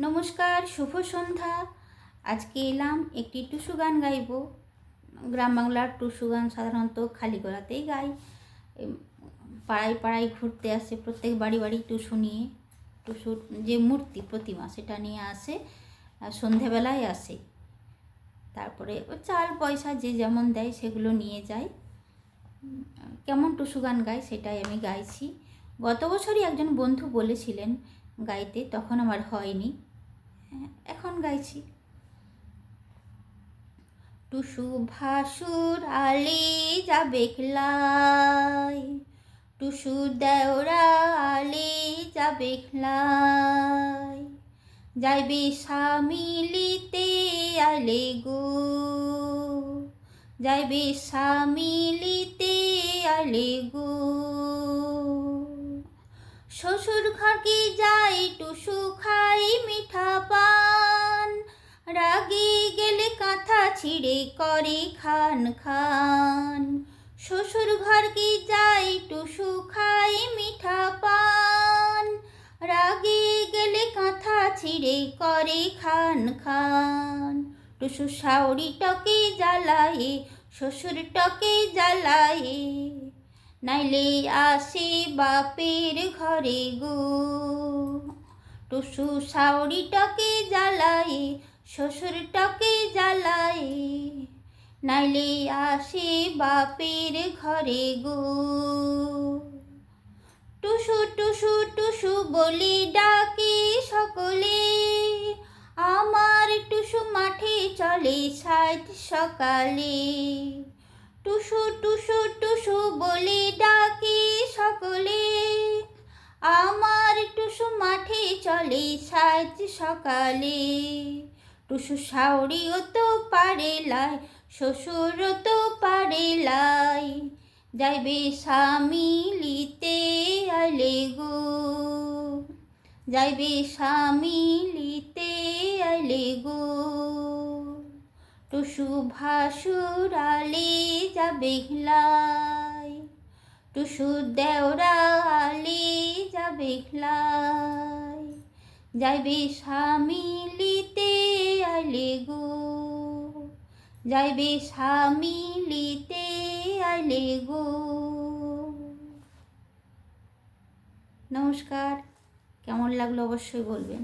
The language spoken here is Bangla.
নমস্কার শুভ সন্ধ্যা। আজকে এলাম একটি টুসু গান গাইব। গ্রাম বাংলার টুসু গান সাধারণত খালি গলাতেই গাই। পাড়ায় পাড়ায় ঘুরতে আসে প্রত্যেক বাড়ি বাড়ি টুসু নিয়ে। টুসুর যে মূর্তি প্রতিমা সেটা নিয়ে আসে সন্ধেবেলায় আসে। তারপরে চাল পয়সা যে যেমন দেয় সেগুলো নিয়ে যায়। কেমন টুসু গান গায় সেটাই আমি গাইছি। গত বছরই একজন বন্ধু বলেছিলেন গাইতে তখন আমার হয়নি। হ্যাঁ, এখন গাইছি। টুসু ভাসুর আলি যাবে খেলাই টুসু দেওরা আলি যাবে খেলাই যাইবে সামিলিতে আলে গো। যাইবে সামিলিতে আলে গো। শ্বশুর ঘর কি যাই টুসু খাই মিঠা পান। রাগে গেলে কাঁথা ছিঁড়ে করে খান খান। শ্বশুর ঘর কি যাই টুসু খাই মিঠা পান। রাগে গেলে কাঁথা ছিঁড়ে করে খান খান। টুসু শাওরি টকে জ্বালায়ে, শ্বশুর টকে জ্বালায়ে। নাইলে আসে বাপের ঘরে গো। টুসু শাওরি টকে জ্বালায়ে শ্বশুর টকে জ্বালায়ে, নাইলে আসে বাপের ঘরে গো। টুসু টুসু টুসু বলি ডাকে সকলে, আমার টুসু মাঠে চলে সাত সকালে। টুসু টুসু টুসু বলে ডাকে সকলে। আমার টুসু মাঠে চলে সাত সকালে। টুসু শাওরিও তো পারে লাই, শ্বশুরও তো পারে লাই। যাইবে সামিলিতে আলে গো। যাইবে সামিলিতে আলে গো। টুসু ভাসুর আলে যাবে ঘলাই টুসু দেওরা আলে যাবে ঘলাই যাইবে সামিলিতে আলে গো। যাইবে সামিলিতে আলে গো। নমস্কার, কেমন লাগল অবশ্যই বলবেন।